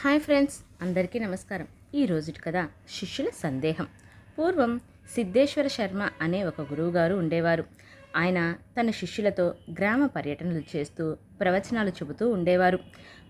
Hi friends అందరికీ నమస్కారం. ఈ రోజుటి కథ శిష్యుల సందేహం. పూర్వం సిద్ధేశ్వర శర్మ అనే ఒక గురువుగారు ఉండేవారు. ఆయన తన శిష్యులతో గ్రామ పర్యటనలు చేస్తూ ప్రవచనాలు చెబుతూ ఉండేవారు.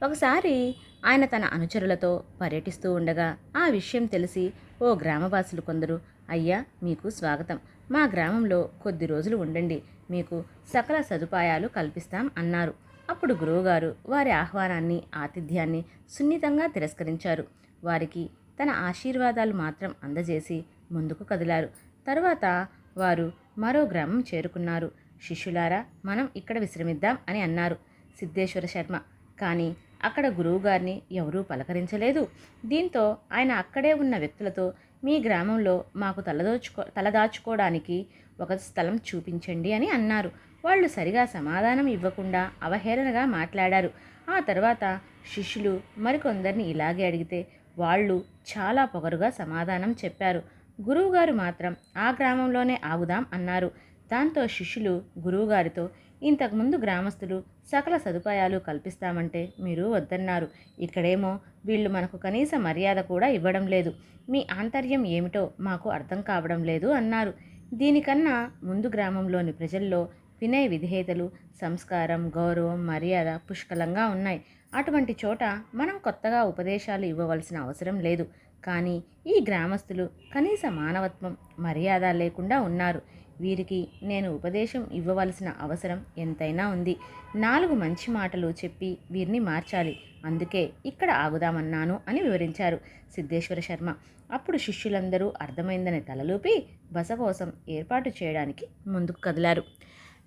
ఒకసారి ఆయన తన అనుచరులతో పర్యటిస్తూ ఉండగా ఆ విషయం తెలిసి ఓ గ్రామవాసులు కొందరు అయ్యా మీకు స్వాగతం. మా గ్రామంలో కొద్ది రోజులు ఉండండి. మీకు సకల సదుపాయాలు కల్పిస్తాం అన్నారు. అప్పుడు గురువుగారు వారి ఆహ్వానాన్ని ఆతిథ్యాన్ని సున్నితంగా తిరస్కరించారు. వారికి తన ఆశీర్వాదాలు మాత్రం అందజేసి ముందుకు కదిలారు. తరువాత వారు మరో గ్రామం చేరుకున్నారు. శిష్యులారా మనం ఇక్కడ విశ్రమిద్దాం అని అన్నారు సిద్ధేశ్వర శర్మ. కానీ అక్కడ గురువుగారిని ఎవరూ పలకరించలేదు. దీంతో ఆయన అక్కడే ఉన్న వ్యక్తులతో మీ గ్రామంలో మాకు తలదోచుకో తలదాచుకోవడానికి ఒక స్థలం చూపించండి అని అన్నారు. వాళ్ళు సరిగా సమాధానం ఇవ్వకుండా అవహేళనగా మాట్లాడారు. ఆ తర్వాత శిష్యులు మరికొందరిని ఇలాగే అడిగితే వాళ్ళు చాలా పొగరుగా సమాధానం చెప్పారు. గురువుగారు మాత్రం ఆ గ్రామంలోనే ఆగుదాం అన్నారు. దాంతో శిష్యులు గురువుగారితో ఇంతకుముందు గ్రామస్తులు సకల సదుపాయాలు కల్పిస్తామంటే మీరు వద్దన్నారు. ఇక్కడేమో వీళ్ళు మనకు కనీస మర్యాద కూడా ఇవ్వడం లేదు. మీ ఆంతర్యం ఏమిటో మాకు అర్థం కావడం లేదు అన్నారు. దీనికన్నా ముందు గ్రామంలోని ప్రజల్లో వినయ విధేయతలు సంస్కారం గౌరవం మర్యాద పుష్కలంగా ఉన్నాయి. అటువంటి చోట మనం కొత్తగా ఉపదేశాలు ఇవ్వవలసిన అవసరం లేదు. కానీ ఈ గ్రామస్తులు కనీస మానవత్వం మర్యాద లేకుండా ఉన్నారు. వీరికి నేను ఉపదేశం ఇవ్వవలసిన అవసరం ఎంతైనా ఉంది. నాలుగు మంచి మాటలు చెప్పి వీరిని మార్చాలి. అందుకే ఇక్కడ ఆగుదామన్నాను అని వివరించారు సిద్ధేశ్వర శర్మ. అప్పుడు శిష్యులందరూ అర్థమైందని తలలూపి బస కోసం ఏర్పాటు చేయడానికి ముందుకు కదిలారు.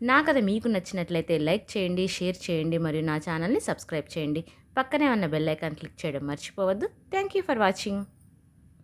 నా కథ మీకు నచ్చినట్లయితే లైక్ చేయండి షేర్ చేయండి మరియు నా ఛానల్ని సబ్స్క్రైబ్ చేయండి. పక్కనే ఉన్న బెల్ ఐకాన్ క్లిక్ చేయడం మర్చిపోవద్దు. Thank you for watching.